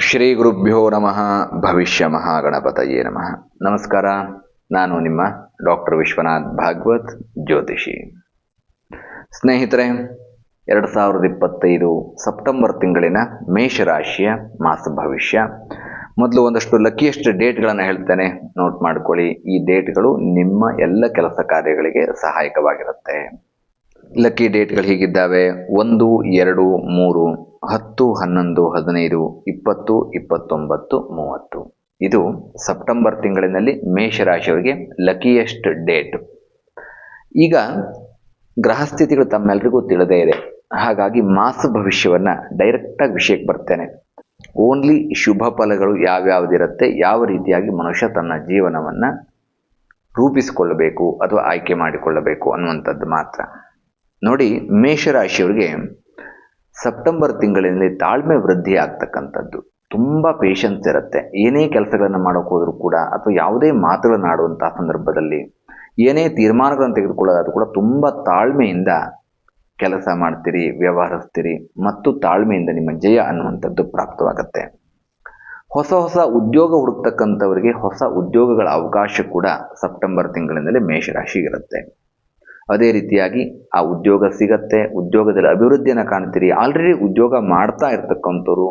ಶ್ರೀ ಗುರುಭ್ಯೋ ನಮಃ. ಭವಿಷ್ಯ ಮಹಾಗಣಪತಯೇ ನಮಃ. ನಮಸ್ಕಾರ. ನಾನು ನಿಮ್ಮ ಡಾಕ್ಟರ್ ವಿಶ್ವನಾಥ್ ಭಾಗವತ್ ಜ್ಯೋತಿಷಿ. ಸ್ನೇಹಿತರೆ, ಎರಡು ಸಾವಿರದ ಇಪ್ಪತ್ತೈದು ಸೆಪ್ಟೆಂಬರ್ ತಿಂಗಳಿನ ಮೇಷರಾಶಿಯ ಮಾಸ ಭವಿಷ್ಯ. ಮೊದಲು ಒಂದಷ್ಟು ಲಕ್ಕಿಯೆಸ್ಟ್ ಡೇಟ್ಗಳನ್ನು ಹೇಳ್ತೇನೆ. ನೋಟ್ ಮಾಡ್ಕೊಳ್ಳಿ. ಈ ಡೇಟ್ಗಳು ನಿಮ್ಮ ಎಲ್ಲ ಕೆಲಸ ಕಾರ್ಯಗಳಿಗೆ ಸಹಾಯಕವಾಗಿರುತ್ತೆ. ಲಕ್ಕಿ ಡೇಟ್ಗಳು ಹೀಗಿದ್ದಾವೆ. ಒಂದು, ಎರಡು, ಮೂರು. ಹತ್ತು, ಹನ್ನೊಂದು, ಹದಿನೈದು, ಇಪ್ಪತ್ತು, ಇಪ್ಪತ್ತೊಂಬತ್ತು, ಮೂವತ್ತು. ಇದು ಸೆಪ್ಟೆಂಬರ್ ತಿಂಗಳಿನಲ್ಲಿ ಮೇಷರಾಶಿಯವರಿಗೆ ಲಕಿಯೆಸ್ಟ್ ಡೇಟ್ ಈಗ ಗ್ರಹಸ್ಥಿತಿಗಳು ತಮ್ಮೆಲ್ಲರಿಗೂ ತಿಳಿದೇ ಇದೆ. ಹಾಗಾಗಿ ಮಾಸ ಭವಿಷ್ಯವನ್ನು ಡೈರೆಕ್ಟಾಗಿ ವಿಷಯಕ್ಕೆ ಬರ್ತೇನೆ. ಓನ್ಲಿ ಶುಭ ಫಲಗಳು ಯಾವ್ಯಾವ್ದಿರುತ್ತೆ, ಯಾವ ರೀತಿಯಾಗಿ ಮನುಷ್ಯ ತನ್ನ ಜೀವನವನ್ನು ರೂಪಿಸಿಕೊಳ್ಳಬೇಕು ಅಥವಾ ಆಯ್ಕೆ ಮಾಡಿಕೊಳ್ಳಬೇಕು ಅನ್ನುವಂಥದ್ದು ಮಾತ್ರ. ನೋಡಿ, ಮೇಷರಾಶಿಯವರಿಗೆ ಸೆಪ್ಟೆಂಬರ್ ತಿಂಗಳಿನಲ್ಲಿ ತಾಳ್ಮೆ ವೃದ್ಧಿ ಆಗ್ತಕ್ಕಂಥದ್ದು ತುಂಬ ಪೇಷನ್ಸ್ ಇರುತ್ತೆ. ಏನೇ ಕೆಲಸಗಳನ್ನು ಮಾಡೋಕೆ ಹೋದರೂ ಕೂಡ ಅಥವಾ ಯಾವುದೇ ಮಾತುಗಳನ್ನು ಆಡುವಂತಹ ಸಂದರ್ಭದಲ್ಲಿ ಏನೇ ತೀರ್ಮಾನಗಳನ್ನು ತೆಗೆದುಕೊಳ್ಳೋದಾದ್ರೂ ಕೂಡ ತುಂಬ ತಾಳ್ಮೆಯಿಂದ ಕೆಲಸ ಮಾಡ್ತೀರಿ, ವ್ಯವಹರಿಸ್ತೀರಿ ಮತ್ತು ತಾಳ್ಮೆಯಿಂದ ನಿಮ್ಮ ಜಯ ಅನ್ನುವಂಥದ್ದು ಪ್ರಾಪ್ತವಾಗುತ್ತೆ. ಹೊಸ ಹೊಸ ಉದ್ಯೋಗ ಹುಡುಕ್ತಕ್ಕಂಥವರಿಗೆ ಹೊಸ ಉದ್ಯೋಗಗಳ ಅವಕಾಶ ಕೂಡ ಸೆಪ್ಟೆಂಬರ್ ತಿಂಗಳಿನಲ್ಲಿ ಮೇಷರಾಶಿಗಿರುತ್ತೆ ಅದೇ ರೀತಿಯಾಗಿ ಆ ಉದ್ಯೋಗ ಸಿಗತ್ತೆ, ಉದ್ಯೋಗದಲ್ಲಿ ಅಭಿವೃದ್ಧಿಯನ್ನು ಕಾಣ್ತೀರಿ. ಆಲ್ರೆಡಿ ಉದ್ಯೋಗ ಮಾಡ್ತಾ ಇರ್ತಕ್ಕಂಥವ್ರು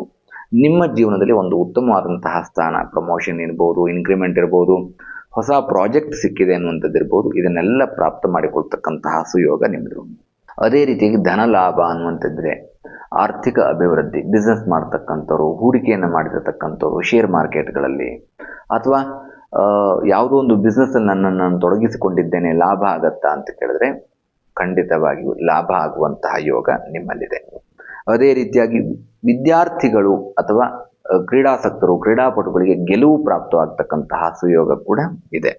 ನಿಮ್ಮ ಜೀವನದಲ್ಲಿ ಒಂದು ಉತ್ತಮವಾದಂತಹ ಸ್ಥಾನ ಪ್ರಮೋಷನ್ ಇರ್ಬೋದು ಇನ್ಕ್ರಿಮೆಂಟ್ ಇರ್ಬೋದು, ಹೊಸ ಪ್ರಾಜೆಕ್ಟ್ ಸಿಕ್ಕಿದೆ ಅನ್ನುವಂಥದ್ದು ಇರ್ಬೋದು, ಇದನ್ನೆಲ್ಲ ಪ್ರಾಪ್ತ ಮಾಡಿಕೊಳ್ತಕ್ಕಂತಹ ಸುಯೋಗ ನಿಮ್ಮದು ಅದೇ ರೀತಿಯಾಗಿ ಧನ ಲಾಭ ಅನ್ನುವಂಥದ್ದರೆ ಆರ್ಥಿಕ ಅಭಿವೃದ್ಧಿ ಬಿಸ್ನೆಸ್ ಮಾಡ್ತಕ್ಕಂಥವ್ರು, ಹೂಡಿಕೆಯನ್ನು ಮಾಡಿರತಕ್ಕಂಥವ್ರು ಶೇರ್ ಮಾರ್ಕೆಟ್ಗಳಲ್ಲಿ ಅಥವಾ ಯಾವುದೋ ಒಂದು ಬಿಸ್ನೆಸ್ಸಲ್ಲಿ ನನ್ನನ್ನು ನಾನು ತೊಡಗಿಸಿಕೊಂಡಿದ್ದೇನೆ, ಲಾಭ ಆಗತ್ತಾ ಅಂತ ಕೇಳಿದ್ರೆ ಖಂಡಿತವಾಗಿಯೂ ಲಾಭ ಆಗುವಂತಹ ಯೋಗ ನಿಮ್ಮಲ್ಲಿದೆ. ಅದೇ ರೀತಿಯಾಗಿ ವಿದ್ಯಾರ್ಥಿಗಳು ಅಥವಾ ಕ್ರೀಡಾಸಕ್ತರು, ಕ್ರೀಡಾಪಟುಗಳಿಗೆ ಗೆಲುವು ಪ್ರಾಪ್ತವಾಗ್ತಕ್ಕಂತಹ ಸುಯೋಗ ಕೂಡ ಇದೆ.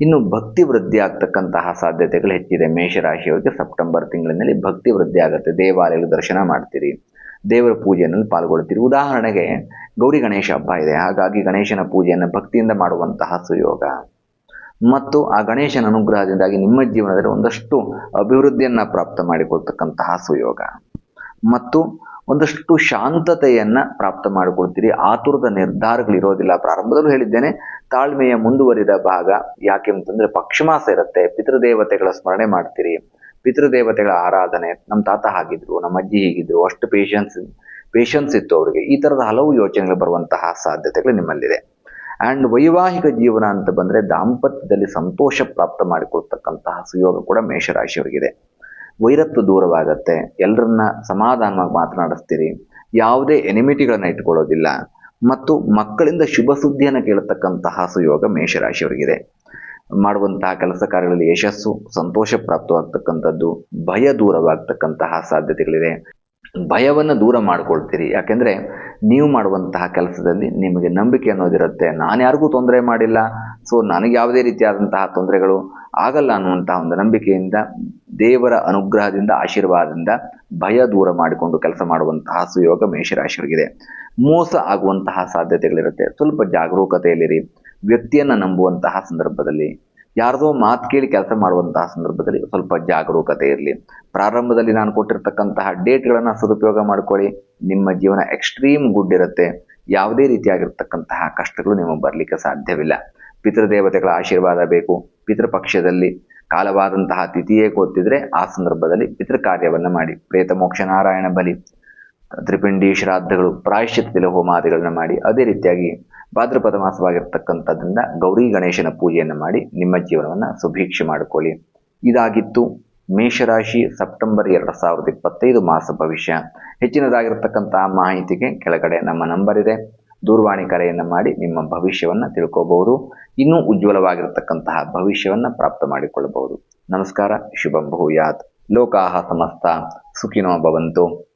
ಇನ್ನು ಭಕ್ತಿ ವೃದ್ಧಿ ಆಗ್ತಕ್ಕಂತಹ ಸಾಧ್ಯತೆಗಳು ಹೆಚ್ಚಿದೆ. ಮೇಷರಾಶಿಯವರಿಗೆ ಸೆಪ್ಟೆಂಬರ್ ತಿಂಗಳಿನಲ್ಲಿ ಭಕ್ತಿ ವೃದ್ಧಿ ಆಗುತ್ತೆ. ದೇವಾಲಯಗಳು ದರ್ಶನ ಮಾಡ್ತೀರಿ. ದೇವರ ಪೂಜೆಯಲ್ಲಿ ಪಾಲ್ಗೊಳ್ತೀರಿ ಉದಾಹರಣೆಗೆ, ಗೌರಿ ಗಣೇಶ ಹಬ್ಬ ಇದೆ. ಹಾಗಾಗಿ ಗಣೇಶನ ಪೂಜೆಯನ್ನು ಭಕ್ತಿಯಿಂದ ಮಾಡುವಂತಹ ಸುಯೋಗ. ಮತ್ತು ಆ ಗಣೇಶನ ಅನುಗ್ರಹದಿಂದಾಗಿ ನಿಮ್ಮ ಜೀವನದಲ್ಲಿ ಒಂದಷ್ಟು ಅಭಿವೃದ್ಧಿಯನ್ನು ಪ್ರಾಪ್ತ ಮಾಡಿಕೊಳ್ತಕ್ಕಂತಹ ಸುಯೋಗ. ಮತ್ತು ಒಂದಷ್ಟು ಶಾಂತತೆಯನ್ನು ಪ್ರಾಪ್ತ ಮಾಡಿಕೊಳ್ತೀರಿ. ಆತುರದ ನಿರ್ಧಾರಗಳು ಇರೋದಿಲ್ಲ. ಪ್ರಾರಂಭದಲ್ಲೂ ಹೇಳಿದ್ದೇನೆ, ತಾಳ್ಮೆಯ ಮುಂದುವರಿದ ಭಾಗ ಯಾಕೆ ಅಂತಂದರೆ ಪಕ್ಷಮಾಸ ಇರುತ್ತೆ. ಪಿತೃದೇವತೆಗಳ ಸ್ಮರಣೆ ಮಾಡ್ತೀರಿ. ಪಿತೃದೇವತೆಗಳ ಆರಾಧನೆ, ನಮ್ಮ ತಾತ ಹಾಗಿದ್ರು, ನಮ್ಮ ಅಜ್ಜಿ ಹೀಗಿದ್ರು, ಅಷ್ಟು ಪೇಷನ್ಸ್ ಪೇಷನ್ಸ್ ಇತ್ತು ಅವರಿಗೆ. ಈ ಥರದ ಹಲವು ಯೋಚನೆಗಳು ಬರುವಂತಹ ಸಾಧ್ಯತೆಗಳು ನಿಮ್ಮಲ್ಲಿದೆ. ಆ್ಯಂಡ್ ವೈವಾಹಿಕ ಜೀವನ ಅಂತ ಬಂದರೆ ದಾಂಪತ್ಯದಲ್ಲಿ ಸಂತೋಷ ಪ್ರಾಪ್ತ ಮಾಡಿಕೊಳ್ತಕ್ಕಂತಹ ಸುಯೋಗ ಕೂಡ ಮೇಷರಾಶಿಯವರಿಗಿದೆ. ವೈರತ್ವ ದೂರವಾಗತ್ತೆ ಎಲ್ಲರನ್ನ ಸಮಾಧಾನವಾಗಿ ಮಾತನಾಡಿಸ್ತೀರಿ, ಯಾವುದೇ ಎನಿಮಿಟಿಗಳನ್ನ ಇಟ್ಕೊಳ್ಳೋದಿಲ್ಲ, ಮತ್ತು ಮಕ್ಕಳಿಂದ ಶುಭ ಸುದ್ದಿಯನ್ನು ಕೇಳತಕ್ಕಂತಹ ಸುಯೋಗ ಮೇಷರಾಶಿಯವರಿಗಿದೆ. ಮಾಡುವಂತಹ ಕೆಲಸ ಕಾರ್ಯಗಳಲ್ಲಿ ಯಶಸ್ಸು, ಸಂತೋಷ ಪ್ರಾಪ್ತವಾಗ್ತಕ್ಕಂಥದ್ದು, ಭಯ ದೂರವಾಗ್ತಕ್ಕಂತಹ ಸಾಧ್ಯತೆಗಳಿದೆ ಭಯವನ್ನು ದೂರ ಮಾಡ್ಕೊಳ್ತೀರಿ. ಯಾಕೆಂದರೆ ನೀವು ಮಾಡುವಂತಹ ಕೆಲಸದಲ್ಲಿ ನಿಮಗೆ ನಂಬಿಕೆ ಅನ್ನೋದಿರುತ್ತೆ. ನಾನು ಯಾರಿಗೂ ತೊಂದರೆ ಮಾಡಿಲ್ಲ. ಸೊ ನನಗೆ ಯಾವುದೇ ರೀತಿಯಾದಂತಹ ತೊಂದರೆಗಳು ಆಗಲ್ಲ ಅನ್ನುವಂತಹ ಒಂದು ನಂಬಿಕೆಯಿಂದ, ದೇವರ ಅನುಗ್ರಹದಿಂದ, ಆಶೀರ್ವಾದದಿಂದ ಭಯ ದೂರ ಮಾಡಿಕೊಂಡು ಕೆಲಸ ಮಾಡುವಂತಹ ಸುಯೋಗ ಮೇಷರಾಶಿಯವರಿಗಿದೆ. ಮೋಸ ಆಗುವಂತಹ ಸಾಧ್ಯತೆಗಳಿರುತ್ತೆ. ಸ್ವಲ್ಪ ಜಾಗರೂಕತೆಯಲ್ಲಿರಿ. ವ್ಯಕ್ತಿಯನ್ನು ನಂಬುವಂತಹ ಸಂದರ್ಭದಲ್ಲಿ, ಯಾರದೋ ಮಾತು ಕೇಳಿ ಕೆಲಸ ಮಾಡುವಂತಹ ಸಂದರ್ಭದಲ್ಲಿ ಸ್ವಲ್ಪ ಜಾಗರೂಕತೆ ಇರಲಿ. ಪ್ರಾರಂಭದಲ್ಲಿ ನಾನು ಕೊಟ್ಟಿರ್ತಕ್ಕಂತಹ ಡೇಟ್ಗಳನ್ನು ಸದುಪಯೋಗ ಮಾಡ್ಕೊಳ್ಳಿ. ನಿಮ್ಮ ಜೀವನ ಎಕ್ಸ್ಟ್ರೀಮ್ ಗುಡ್ ಇರುತ್ತೆ ಯಾವುದೇ ರೀತಿಯಾಗಿರ್ತಕ್ಕಂತಹ ಕಷ್ಟಗಳು ನಿಮಗೆ ಬರಲಿಕ್ಕೆ ಸಾಧ್ಯವಿಲ್ಲ. ಪಿತೃದೇವತೆಗಳ ಆಶೀರ್ವಾದ ಬೇಕು. ಪಿತೃಪಕ್ಷದಲ್ಲಿ ಕಾಲವಾದಂತಹ ತಿಥಿಯೇ ಗೊತ್ತಿದ್ರೆ ಆ ಸಂದರ್ಭದಲ್ಲಿ ಪಿತೃ ಕಾರ್ಯವನ್ನು ಮಾಡಿ. ಪ್ರೇತ ಮೋಕ್ಷ ನಾರಾಯಣ ಬಲಿ. ತ್ರಿಪಿಂಡಿ ಶ್ರಾದ್ದಗಳು ಪ್ರಾಯಶ್ಚಿತ್ತದಲ್ಲಿ ಹೋಮಾದಿಗಳನ್ನ ಮಾಡಿ, ಅದೇ ರೀತಿಯಾಗಿ ಭಾದ್ರಪದ ಮಾಸವಾಗಿರ್ತಕ್ಕಂಥದ್ದರಿಂದ ಗೌರಿ ಗಣೇಶನ ಪೂಜೆಯನ್ನು ಮಾಡಿ ನಿಮ್ಮ ಜೀವನವನ್ನು ಸುಭೀಕ್ಷೆ ಮಾಡಿಕೊಳ್ಳಿ. ಇದಾಗಿತ್ತು ಮೇಷರಾಶಿ ಸೆಪ್ಟೆಂಬರ್ ಎರಡು ಸಾವಿರದ ಇಪ್ಪತ್ತೈದು ಮಾಸ ಭವಿಷ್ಯ. ಹೆಚ್ಚಿನದಾಗಿರ್ತಕ್ಕಂತಹ ಮಾಹಿತಿಗೆ ಕೆಳಗಡೆ ನಮ್ಮ ನಂಬರ್ ಇದೆ. ದೂರವಾಣಿ ಕರೆಯನ್ನು ಮಾಡಿ ನಿಮ್ಮ ಭವಿಷ್ಯವನ್ನು ತಿಳ್ಕೋಬಹುದು. ಇನ್ನೂ ಉಜ್ವಲವಾಗಿರತಕ್ಕಂತಹ ಭವಿಷ್ಯವನ್ನು ಪ್ರಾಪ್ತ ಮಾಡಿಕೊಳ್ಳಬಹುದು. ನಮಸ್ಕಾರ, ಶುಭಂ ಭೂಯಾತ್. ಲೋಕಾಹ ಸಮಸ್ತ, ಸುಖಿನೋ ಭವಂತು.